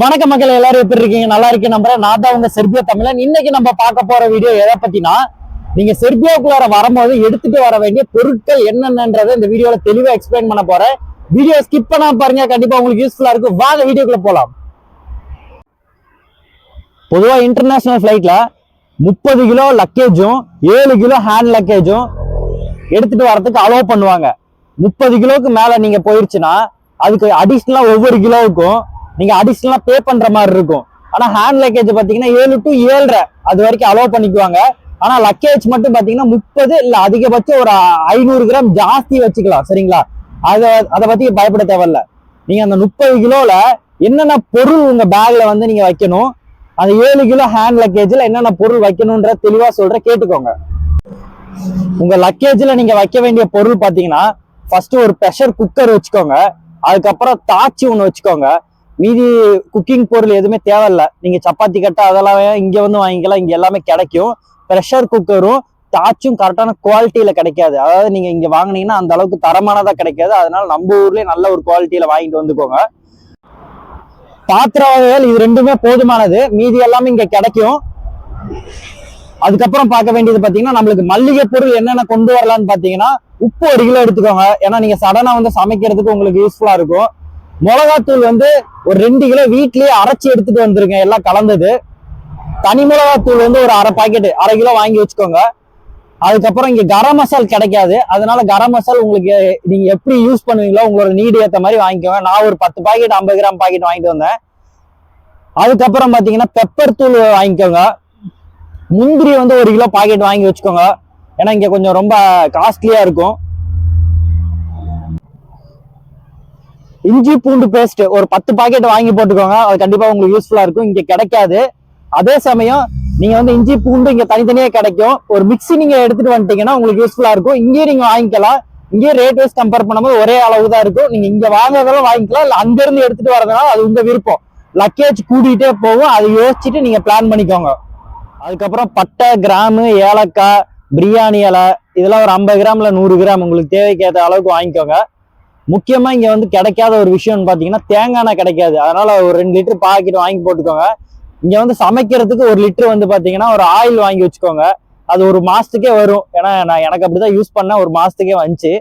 வணக்க மக்கள் எல்லாரும் எப்படி இருக்கீங்க? நல்லா இருக்கு நம்புறேன். நான் தான் உங்க செர்பியா தமிழன். இன்னைக்கு நம்ம பார்க்க போற வீடியோ எதை பத்தினா நீங்க செர்பியாவுக்குள்ளார வரும்போது எடுத்துட்டு வர வேண்டிய பொருட்கள் என்னென்னன்றதை இந்த வீடியோல தெளிவா எக்ஸ்பிளைன் பண்ண போறேன். வீடியோ ஸ்கிப் பண்ணா பாருங்க. கண்டிப்பா உங்களுக்கு யூஸ்ஃபுல்லா இருக்கும். வாங்க வீடியோக்குள்ள போலாம். பொதுவா இன்டர்நேஷனல் ஃபிளைட்ல முப்பது கிலோ லக்கேஜும் ஏழு கிலோ ஹேண்ட் லக்கேஜும் எடுத்துட்டு வரதுக்கு அலோவ் பண்ணுவாங்க. முப்பது கிலோவுக்கு மேல நீங்க போயிருச்சுன்னா அதுக்கு அடிஷ்னலா ஒவ்வொரு கிலோவுக்கும் நீங்க அடிஷ்னலா பே பண்ற மாதிரி இருக்கும். ஆனா ஹேண்ட் லக்கேஜ் பாத்தீங்கன்னா ஏழு டு ஏழரை அது வரைக்கும் அலோவ் பண்ணிக்குவாங்க. ஆனா லக்கேஜ் மட்டும் பாத்தீங்கன்னா முப்பது இல்ல அதிகபட்சம் ஒரு ஐநூறு கிராம் ஜாஸ்தி வச்சுக்கலாம் சரிங்களா? அதை அதை பத்தி பயப்பட தேவையில்ல. நீங்க அந்த முப்பது கிலோல என்னென்ன பொருள் உங்க பேக்ல வந்து நீங்க வைக்கணும் அந்த ஏழு கிலோ ஹேண்ட் லக்கேஜ்ல என்னென்ன பொருள் வைக்கணும்ன்ற தெளிவா சொல்ற கேட்டுக்கோங்க. உங்க லக்கேஜ்ல நீங்க வைக்க வேண்டிய பொருள் பாத்தீங்கன்னா ஃபர்ஸ்ட் ஒரு ப்ரெஷர் குக்கர் வச்சுக்கோங்க. அதுக்கப்புறம் தாச்சி ஒன்று வச்சுக்கோங்க. மீதி குக்கிங் பொருள் எதுவுமே தேவையில்ல. நீங்க சப்பாத்தி கட்டை அதெல்லாம் இங்க வந்து வாங்கிக்கலாம். இங்க எல்லாமே கிடைக்கும். ப்ரெஷர் குக்கரும் தாச்சும் கரெக்டான குவாலிட்டியில கிடைக்காது. அதாவது நீங்க இங்க வாங்குனீங்கன்னா அந்த அளவுக்கு தரமானதா கிடைக்காது. அதனால நம்ம ஊர்லயே நல்ல ஒரு குவாலிட்டியில வாங்கிட்டு வந்துக்கோங்க. பாத்திர வகைகள் இது ரெண்டுமே போதுமானது. மீதி எல்லாமே இங்க கிடைக்கும். அதுக்கப்புறம் பார்க்க வேண்டியது பாத்தீங்கன்னா நம்மளுக்கு மல்லிகை பொருள் என்னென்ன கொண்டு வரலாம்னு பாத்தீங்கன்னா உப்பு ஒரு கிலோ எடுத்துக்கோங்க. ஏன்னா நீங்க சடனா வந்து சமைக்கிறதுக்கு உங்களுக்கு யூஸ்ஃபுல்லா இருக்கும். மிளகாத்தூள் வந்து ஒரு ரெண்டு கிலோ வீட்லயே அரைச்சி எடுத்துட்டு வந்திருக்கேன். எல்லாம் கலந்தது. தனி மிளகாத்தூள் வந்து ஒரு அரை பாக்கெட் அரை கிலோ வாங்கி வச்சுக்கோங்க. அதுக்கப்புறம் இங்க கரம் மசால் கிடைக்காது. அதனால கரம் மசால் உங்களுக்கு நீங்க எப்படி யூஸ் பண்ணுவீங்களோ உங்களோட நீடு ஏத்த மாதிரி வாங்கிக்கோங்க. நான் ஒரு பத்து பாக்கெட் ஐம்பது கிராம் பாக்கெட் வாங்கிட்டு வந்தேன். அதுக்கப்புறம் பாத்தீங்கன்னா பெப்பர் தூள் வாங்கிக்கோங்க. முந்திரி வந்து ஒரு கிலோ பாக்கெட் வாங்கி வச்சுக்கோங்க. ஏன்னா இங்க கொஞ்சம் ரொம்ப காஸ்ட்லியா இருக்கும். இஞ்சி பூண்டு பேஸ்ட் ஒரு பத்து பாக்கெட் வாங்கி போட்டுக்கோங்க. அது கண்டிப்பா உங்களுக்கு யூஸ்ஃபுல்லா இருக்கும். இங்க கிடைக்காது. அதே சமயம் நீங்க வந்து இஞ்சி பூண்டு இங்க தனித்தனியா கிடைக்கும். ஒரு மிக்ஸி நீங்க எடுத்துட்டு வந்துட்டீங்கன்னா உங்களுக்கு யூஸ்ஃபுல்லா இருக்கும். இங்கேயே நீங்க வாங்கிக்கலாம். இங்கேயே ரேட் வைஸ் கம்பேர் பண்ணும்போது ஒரே அளவு தான் இருக்கும். நீங்க இங்க வாங்குறதெல்லாம் வாங்கிக்கலாம். இல்ல அங்க இருந்து எடுத்துட்டு வரதுனால அது உங்க விருப்பம். லக்கேஜ் கூட்டிகிட்டே போகும். அதை யோசிச்சுட்டு நீங்க பிளான் பண்ணிக்கோங்க. அதுக்கப்புறம் பட்டை கிராமு ஏலக்காய் பிரியாணி இலை. இதெல்லாம் ஒரு ஐம்பது கிராம்ல நூறு கிராம். உங்களுக்கு தேவைக்கேற்ற அளவுக்கு வாங்கிக்கோங்க. முக்கியமா இங்க வந்து கிடைக்காத ஒரு விஷயம்னு பாத்தீங்கன்னா தேங்காய் எண்ணெய் கிடைக்காது. அதனால ஒரு ரெண்டு லிட்டர் பாக்கெட் வாங்கி போட்டுக்கோங்க. இங்க வந்து சமைக்கிறதுக்கு ஒரு லிட்டர் வந்து பாத்தீங்கன்னா ஒரு ஆயில் வாங்கி வச்சுக்கோங்க. அது ஒரு மாசத்துக்கே வரும். ஏன்னா நான் எனக்கு அப்படிதான் யூஸ் பண்ணேன். ஒரு மாசத்துக்கே வந்துச்சு.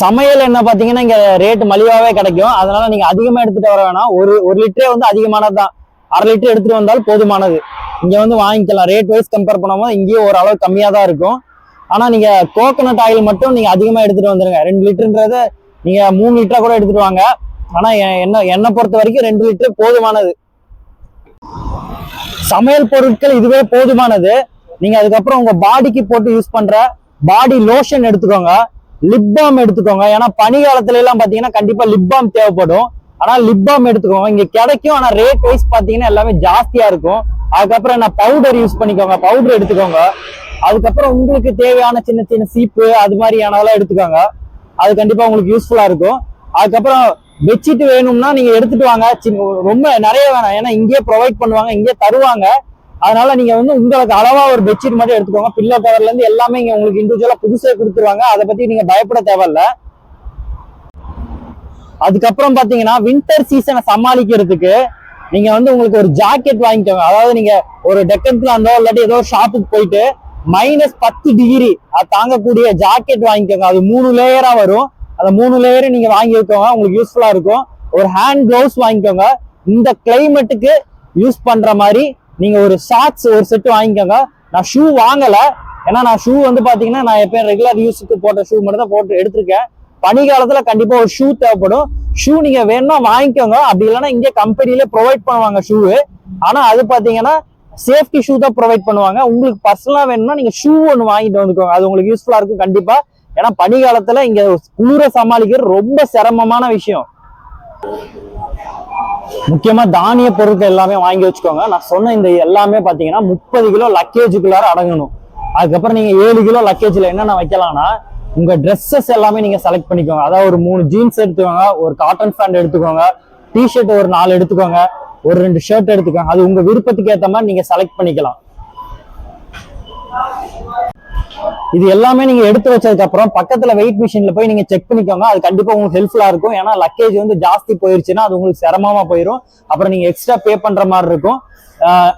சமையல் என்ன பாத்தீங்கன்னா இங்க ரேட்டு மலிவாவே கிடைக்கும். அதனால நீங்க அதிகமா எடுத்துட்டு வர வேணாம். ஒரு ஒரு லிட்டரே வந்து அதிகமானது தான் அரை லிட்டர் எடுத்துட்டு வந்தாலும் போதுமானது. இங்க வந்து வாங்கிக்கலாம். ரேட் வைஸ் கம்பேர் பண்ணும்போது இங்கேயும் ஓரளவு கம்மியா தான் இருக்கும். ஆனா நீங்க கோகனட் ஆயில் மட்டும் நீங்க அதிகமா எடுத்துட்டு வந்துருங்க. ரெண்டு லிட்டர்ன்றத நீங்க மூணு லிட்டரா கூட எடுத்துட்டு வாங்க. ஆனா என்ன என்னை பொறுத்த வரைக்கும் ரெண்டு லிட்டர் போதுமானது. சமையல் பொருட்கள் இதுவே போதுமானது. நீங்க அதுக்கப்புறம் உங்க பாடிக்கு போட்டு யூஸ் பண்ற பாடி லோஷன் எடுத்துக்கோங்க. லிப் பாம் எடுத்துக்கோங்க. ஏன்னா பனி காலத்துல எல்லாம் பாத்தீங்கன்னா கண்டிப்பா லிப் பாம் தேவைப்படும். ஆனா லிப் பாம் எடுத்துக்கோங்க. இங்க கிடைக்கும். ஆனா ரேட் வைஸ் பாத்தீங்கன்னா எல்லாமே ஜாஸ்தியா இருக்கும். அதுக்கப்புறம் என்ன பவுடர் யூஸ் பண்ணிக்கோங்க. பவுடர் எடுத்துக்கோங்க. அதுக்கப்புறம் உங்களுக்கு தேவையான சின்ன சின்ன சீப்பு அது மாதிரியானதெல்லாம் எடுத்துக்கோங்க. அது கண்டிப்பா உங்களுக்கு யூஸ்ஃபுல்லா இருக்கும். அதுக்கப்புறம் பெட்ஷீட் வேணும்னா நீங்க எடுத்துட்டு வாங்க. சின்ன ரொம்ப நிறைய வேணாம். ஏன்னா இங்கேயே ப்ரொவைட் பண்ணுவாங்க இங்கேயே தருவாங்க. அதனால நீங்க வந்து உங்களுக்கு அளவா ஒரு பெட்ஷீட் மட்டும் எடுத்துக்கோங்க. பில்லோ கவர்ல இருந்து எல்லாமே இங்க உங்களுக்கு இண்டிவிஜுவலா புதுசே கொடுத்துருவாங்க. அதை பத்தி நீங்க பயப்பட தேவையில்ல. அதுக்கப்புறம் பாத்தீங்கன்னா வின்டர் சீசனை சமாளிக்கிறதுக்கு நீங்க வந்து உங்களுக்கு ஒரு ஜாக்கெட் வாங்கிக்கோங்க. அதாவது நீங்க ஒரு டெக்கன் இருந்தோ இல்லாட்டி ஏதோ ஷாப்புக்கு போயிட்டு மைனஸ் பத்து டிகிரி அது தாங்கக்கூடிய ஜாக்கெட் வாங்கிக்கோங்க. அது மூணு லேயரா வரும். அந்த மூணு லேயரும் நீங்க வாங்கி வைக்கோங்க. உங்களுக்கு யூஸ்ஃபுல்லா இருக்கும். ஒரு ஹேண்ட் கிளவுஸ் வாங்கிக்கோங்க. இந்த கிளைமேட்டுக்கு யூஸ் பண்ற மாதிரி நீங்க ஒரு ஷார்ட்ஸ் ஒரு செட் வாங்கிக்கோங்க. நான் ஷூ வாங்கல. ஏன்னா நான் ஷூ வந்து பாத்தீங்கன்னா நான் எப்பயும் ரெகுலர் யூஸுக்கு போட்ட ஷூ மட்டும் தான் போட்டு எடுத்திருக்கேன். பனி காலத்துல கண்டிப்பா ஒரு ஷூ தேவைப்படும். ஷூ நீங்க வேணும்னா வாங்கிக்கோங்க. அப்படி இல்லைன்னா இங்கே கம்பெனிலே ப்ரொவைட் பண்ணுவாங்க ஷூ ஆனா அது பாத்தீங்கன்னா சேஃப்டி ஷூ தான் ப்ரொவைட் பண்ணுவாங்க. உங்களுக்கு பர்சனலாக வேணும்னா நீங்கள் ஷூ ஒன்று வாங்கிட்டு வந்துக்கோங்க. அது உங்களுக்கு யூஸ்ஃபுல்லாக இருக்கும் கண்டிப்பாக ஏன்னா பனி இங்கே இங்க குளிர சமாளிக்கிறது ரொம்ப சிரமமான விஷயம். முக்கியமாக தானிய பொருட்கள் எல்லாமே வாங்கி வச்சுக்கோங்க. நான் சொன்ன இந்த எல்லாமே பார்த்தீங்கன்னா முப்பது கிலோ லக்கேஜுக்குள்ளார அடங்கணும். அதுக்கப்புறம் நீங்கள் ஏழு கிலோ லக்கேஜில் என்னென்ன வைக்கலாம்னா உங்கள் ட்ரெஸ்ஸஸ் எல்லாமே நீங்கள் செலக்ட் பண்ணிக்கோங்க. அதாவது ஒரு மூணு ஜீன்ஸ் எடுத்துக்கோங்க ஒரு காட்டன் ஃபேண்ட் எடுத்துக்கோங்க டிஷர்ட் ஒரு நாலு எடுத்துக்கோங்க. ஒரு ரெண்டு ஷர்ட் எடுத்துக்கோங்க அது உங்க விருப்பத்துக்கு ஏத்த மாதிரி நீங்க செலக்ட் பண்ணிக்கலாம். இது எல்லாமே நீங்க எடுத்து வச்சதுக்கு அப்புறம் பக்கத்துல வெயிட் மிஷின்ல போய் நீங்க செக் பண்ணிக்கோங்க. அது கண்டிப்பா உங்களுக்கு ஹெல்ப்ஃபுல்லா இருக்கும். ஏன்னா லக்கேஜ் வந்து ஜாஸ்தி போயிருச்சுன்னா அது உங்களுக்கு சிரமமா போயிடும் அப்புறம் நீங்க எக்ஸ்ட்ரா பே பண்ற மாதிரி இருக்கும்.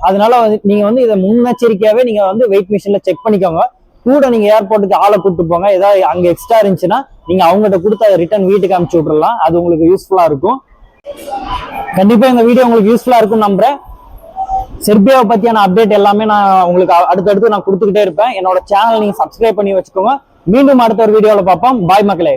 அதனால வந்து நீங்க வந்து இதை முன்னெச்சரிக்கையாவே நீங்க வந்து வெயிட் மிஷின்ல செக் பண்ணிக்கோங்க. கூட நீங்க ஏர்போர்ட்டுக்கு ஆளை கூப்பிட்டு போங்க. ஏதாவது அங்க எக்ஸ்ட்ரா இருந்துச்சுன்னா நீங்க அவங்ககிட்ட கொடுத்து அதை ரிட்டர்ன் வீட்டுக்கு அனுப்பிச்சு விட்றலாம் அது உங்களுக்கு யூஸ்ஃபுல்லா இருக்கும். கண்டிப்பா இந்த வீடியோ உங்களுக்கு யூஸ்ஃபுல்லா இருக்கும்னு நம்புறேன். செர்பியாவை பற்றியான அப்டேட் எல்லாமே நான் உங்களுக்கு அடுத்தடுத்து நான் கொடுத்துக்கிட்டே இருப்பேன். என்னோட சேனல் நீங்க சப்ஸ்கிரைப் பண்ணி வச்சுக்கோங்க. மீண்டும் அடுத்த ஒரு வீடியோவில் பார்ப்போம். பாய் மக்களே.